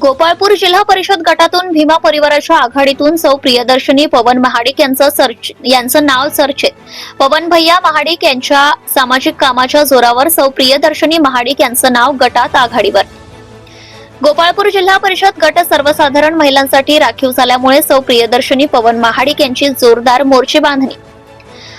गोपाळपूर जिल्हा परिषद गटातून भीमा परिवाराच्या आघाडीतून सौ प्रियदर्शनी पवन महाडिक यांचं सर्च यांचं नाव चर्चेत पवन भैया महाडिक यांच्या सामाजिक कामाच्या जोरावर सौ प्रियदर्शनी महाडिक यांचं नाव गटात आघाडीवर. गोपाळपूर जिल्हा परिषद गट सर्वसाधारण महिलांसाठी राखीव झाल्यामुळे सौ प्रियदर्शनी पवन महाडिक यांची जोरदार मोर्चे बांधणी.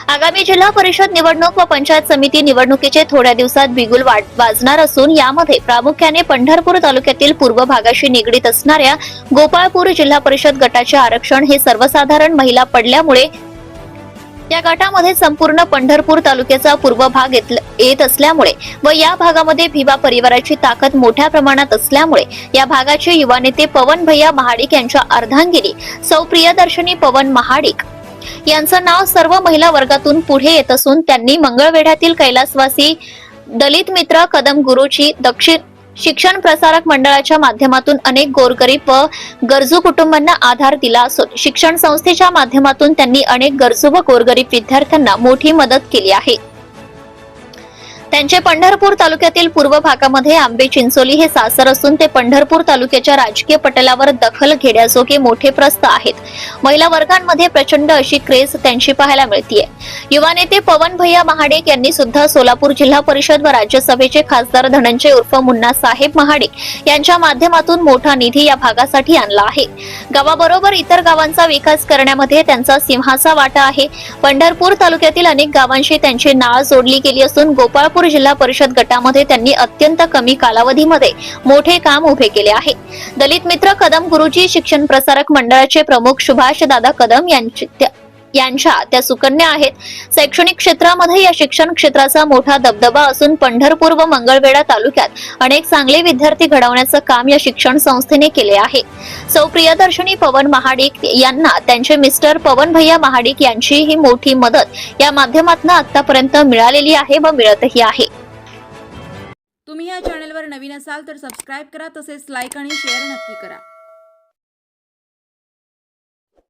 आगामी जिल्हा परिषद निवडणूक व पंचायत समिती निवडणुकीचे थोड्या दिवसात बिगुल वाजणार असून यामध्ये प्रामुख्याने पंढरपूर तालुक्यातील पूर्व भागाशी निगडीत असणाऱ्या गोपाळपूर जिल्हा परिषद गटाचे आरक्षण हे सर्वसाधारण महिला पडल्यामुळे या गटामध्ये संपूर्ण पंढरपूर तालुक्याचा पूर्व भाग येत असल्यामुळे व या भागामध्ये भिवा परिवाराची ताकद मोठ्या प्रमाणात असल्यामुळे या भागाचे युवा नेते पवन भैया महाडिक यांच्या अर्धांगिनी सौ प्रियदर्शनी पवन महाडिक यांचं नाव सर्व महिला वर्गातून पुढे येत असून त्यांनी मंगळवेढ्यातील कैलासवासी दलित मित्र कदम गुरुची दक्षिण शिक्षण प्रसारक मंडळाच्या माध्यमातून अनेक गोरगरीब व गरजू कुटुंबांना आधार दिला असून शिक्षण संस्थेच्या माध्यमातून त्यांनी अनेक गरजू व गोरगरीब विद्यार्थ्यांना मोठी मदत केली आहे. त्यांचे पंढरपूर तालुक्यातील पूर्व भागामध्ये आंबे चिंचोली हे सासर असून ते पंढरपूर तालुक्याच्या राजकीय पटलावर दखल घेण्याजोगे मोठे प्रस्त आहेत. महिला वर्गांमध्ये प्रचंड अशी क्रेज त्यांची पाहायला मिळतीये. युवा नेते पवन भैया महाडिक यांनी सुद्धा सोलापूर जिल्हा परिषद व राज्यसभेचे खासदार धनंजय उर्फ मुन्ना साहेब महाडिक यांच्या माध्यमातून मोठा निधी या भागासाठी आणला आहे. गावाबरोबर इतर गावांचा विकास करण्यामध्ये त्यांचा सिंहाचा वाटा आहे. पंढरपूर तालुक्यातील अनेक गावांशी त्यांची नाळ जोडली गेली असून गोपाळपूर जिल्हा परिषद गटामध्ये त्यांनी अत्यंत कमी कालावधीमध्ये मोठे काम उभे केले आहे. दलित मित्र कदम गुरुजी शिक्षण प्रसारक मंडळाचे प्रमुख सुभाष दादा कदम यांचे यांच्या त्या सुकन्या आहेत. शैक्षणिक क्षेत्रामध्ये या शिक्षण क्षेत्राचा मोठा दबदबा असून पंढरपूर व मंगळवेढा तालुक्यात अनेक चांगले विद्यार्थी घडवण्याचं काम या शिक्षण संस्थेने केले आहे. सौ प्रियदर्शनी पवन महाडिक यांना त्यांचे मिस्टर पवन भैया महाडिक यांची ही मोठी मदत या माध्यमातून आतापर्यंत मिळालेली आहे व मिळतही आहे. तुम्ही या चॅनलवर नवीन असाल तर सबस्क्राईब करा तसेच लाईक आणि शेअर नक्की करा.